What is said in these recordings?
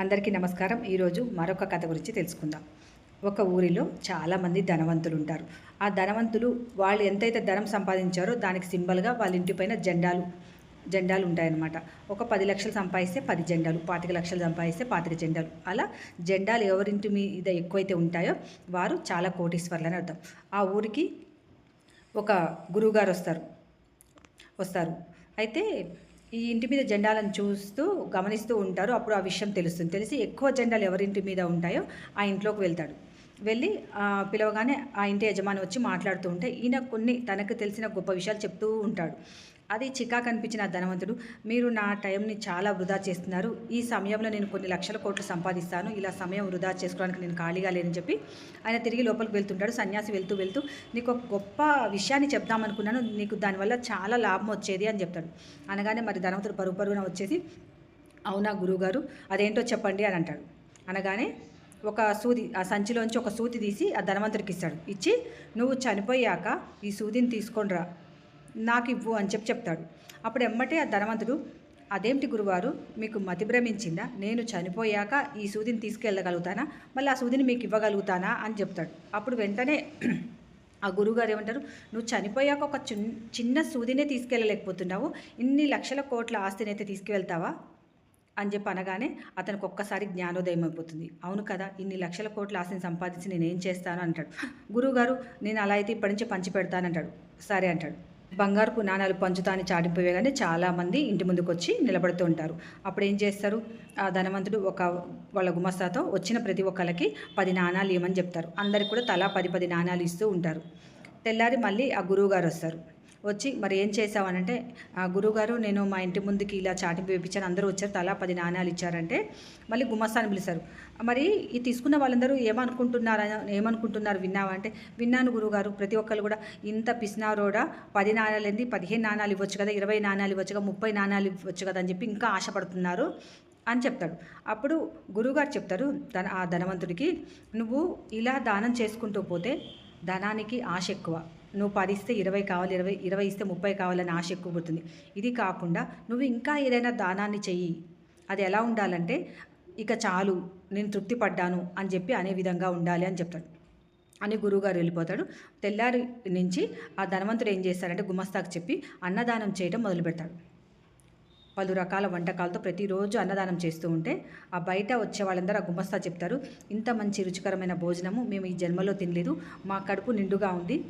అందరికీ నమస్కారం. ఈరోజు మరొక కథ గురించి తెలుసుకుందాం. ఒక ఊరిలో చాలామంది ధనవంతులు ఉంటారు ఆ ధనవంతులు వాళ్ళు ఎంతైతే ధనం సంపాదించారో దానికి సింబల్గా వాళ్ళ ఇంటిపైన జెండాలు జెండాలు ఉంటాయన్నమాట. ఒక పది లక్షలు సంపాదిస్తే పది జెండాలు పాతిక లక్షలు సంపాదిస్తే పాతిక జెండాలు. అలా జెండాలు ఎవరింటి మీద ఎక్కువైతే ఉంటాయో వారు చాలా కోటీశ్వర్లు అని అర్థం. ఆ ఊరికి ఒక గురువుగారు వస్తారు వస్తారు. అయితే ఈ ఇంటి మీద జెండాలను చూస్తూ గమనిస్తూ ఉంటారు. అప్పుడు ఆ విషయం తెలుస్తుంది. తెలిసి ఎక్కువ జెండాలు ఎవరింటి మీద ఉంటాయో ఆ ఇంట్లోకి వెళ్తాడు. వెళ్ళి పిలవగానే ఆ ఇంటి యజమాని వచ్చి మాట్లాడుతూ ఉంటే ఈయన కొన్ని తనకు తెలిసిన గొప్ప విషయాలు చెప్తూ ఉంటాడు. అది చికా కనిపించిన ధనవంతుడు మీరు నా టైంని చాలా వృధా చేస్తున్నారు. ఈ సమయంలో నేను కొన్ని లక్షల కోట్లు సంపాదిస్తాను. ఇలా సమయం వృధా చేసుకోవడానికి నేను ఖాళీగా లేనని చెప్పి ఆయన తిరిగి లోపలికి వెళ్తుంటాడు. సన్యాసి వెళ్తూ వెళ్తూ నీకు ఒక గొప్ప విషయాన్ని చెప్దామనుకున్నాను. నీకు దానివల్ల చాలా లాభం వచ్చేది అని చెప్తాడు. అనగానే మరి ధనవంతుడు పరుగు పరుగున వచ్చేసి అవునా గురువుగారు అదేంటో చెప్పండి అని అంటాడు. అనగానే ఒక సూది ఆ సంచిలోంచి ఒక సూది తీసి ఆ ధనవంతుడికి ఇస్తాడు. ఇచ్చి నువ్వు చనిపోయాక ఈ సూదిని తీసుకొని రా. నాకు ఇవ్వు అని చెప్పి చెప్తాడు. అప్పుడు ఎమ్మటే ఆ ధనవంతుడు అదేమిటి గురువారు? మీకు మతి భ్రమించిందా నేను చనిపోయాక ఈ సూదిని తీసుకెళ్ళగలుగుతానా? మళ్ళీ ఆ సూదిని మీకు ఇవ్వగలుగుతానా? అని చెప్తాడు. అప్పుడు వెంటనే ఆ గురుగారు ఏమంటారు? నువ్వు చనిపోయాక ఒక చిన్ చిన్న సూదినే తీసుకెళ్ళలేకపోతున్నావు. ఇన్ని లక్షల కోట్ల ఆస్తిని అయితే తీసుకువెళ్తావా? అని చెప్పి అనగానే అతనికి ఒక్కసారి జ్ఞానోదయం అయిపోతుంది. అవును కదా ఇన్ని లక్షల కోట్ల ఆస్తిని సంపాదించి నేనేం చేస్తాను అంటాడు. గురువుగారు నేను అలా అయితే ఇప్పటి నుంచి పంచి పెడతానంటాడు సరే అంటాడు. బంగారుపు నాణాలు పంచుతాని చాటిపోయేగానే చాలామంది ఇంటి ముందుకు వచ్చి నిలబడుతూ ఉంటారు. అప్పుడు ఏం చేస్తారు? ఆ ధనవంతుడు ఒక వాళ్ళ గుమస్తాతో వచ్చిన ప్రతి ఒక్కరికి పది నాణాలు ఇవ్వమని చెప్తారు. అందరికి కూడా తలా పది పది నాణాలు ఇస్తూ ఉంటారు. తెల్లారి మళ్ళీ ఆ గురువుగారు వస్తారు. వచ్చి మరి ఏం చేసావనంటే ఆ గురుగారు నేను మా ఇంటి ముందుకి ఇలా చాటింపు వేయించాను అందరూ వచ్చారు. తలా పది నాణ్యాలు ఇచ్చారంటే మళ్ళీ గుమస్తాను పిలిచారు. మరి ఈ తీసుకున్న వాళ్ళందరూ ఏమనుకుంటున్నారు? ఏమనుకుంటున్నారు? విన్నావా? అంటే విన్నాను గురుగారు ప్రతి ఒక్కరు కూడా ఇంత పిసినారోడా పది నాణ్యాలు ఏంది? పదిహేను నాణ్యాలు ఇవ్వచ్చు కదా? ఇరవై నాణ్యాలు ఇవ్వచ్చు కదా? ముప్పై నాణ్యాలు ఇవ్వచ్చు కదా? అని చెప్పి ఇంకా ఆశపడుతున్నారు అని చెప్తాడు. అప్పుడు గురువుగారు చెప్తారు ధన ఆ ధనవంతుడికి నువ్వు ఇలా దానం చేసుకుంటూ పోతే ధనానికి ఆశ ఎక్కువ. నువ్వు పది ఇస్తే ఇరవై కావాలి ఇరవై ఇరవై ఇస్తే ముప్పై కావాలని ఆశ ఎక్కువ పుడుతుంది. ఇది కాకుండా నువ్వు ఇంకా ఏదైనా దానాన్ని చెయ్యి. అది ఎలా ఉండాలంటే ఇక చాలు నేను తృప్తి పడ్డాను అని చెప్పి అనే విధంగా ఉండాలి అని చెప్తాడు. అని గురువుగారు వెళ్ళిపోతాడు. తెల్లారి నుంచి ఆ ధనవంతుడు ఏం చేస్తాడంటే గుమస్తాకు చెప్పి అన్నదానం చేయడం మొదలు పెడతాడు. పలు రకాల వంటకాలతో ప్రతిరోజు అన్నదానం చేస్తూ ఉంటే ఆ బయట వచ్చే వాళ్ళందరూ ఆ గుమస్తా చెప్తారు ఇంత మంచి రుచికరమైన భోజనము మేము ఈ జన్మలో తినలేదు. మా కడుపు నిండుగా ఉంది.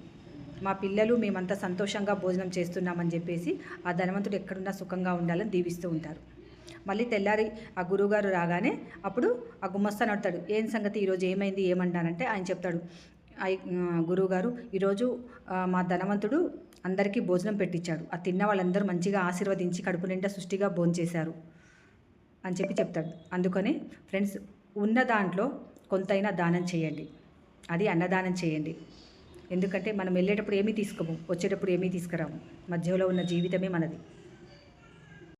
మా పిల్లలు మేమంతా సంతోషంగా భోజనం చేస్తున్నామని చెప్పేసి ఆ ధనవంతుడు ఎక్కడున్నా సుఖంగా ఉండాలని దీవిస్తూ ఉంటారు. మళ్ళీ తెల్లారి ఆ గురువుగారు రాగానే అప్పుడు ఆ గుమస్తాను అడతాడు ఏం సంగతి? ఈరోజు ఏమైంది? ఏమంటానంటే ఆయన చెప్తాడు. "అయ్, గురువుగారు ఈరోజు మా ధనవంతుడు అందరికీ భోజనం పెట్టించాడు ఆ తిన్న వాళ్ళందరూ మంచిగా ఆశీర్వదించి కడుపు నిండా సృష్టిగా భోంచేశారు అని చెప్పి చెప్తాడు. అందుకని ఫ్రెండ్స్ ఉన్న దాంట్లో కొంతైనా దానం చేయండి. అది అన్నదానం చేయండి. ఎందుకంటే మనం వెళ్ళేటప్పుడు ఏమీ తీసుకోము వచ్చేటప్పుడు ఏమీ తీసుకురాము. మధ్యలో ఉన్న జీవితమే మనది.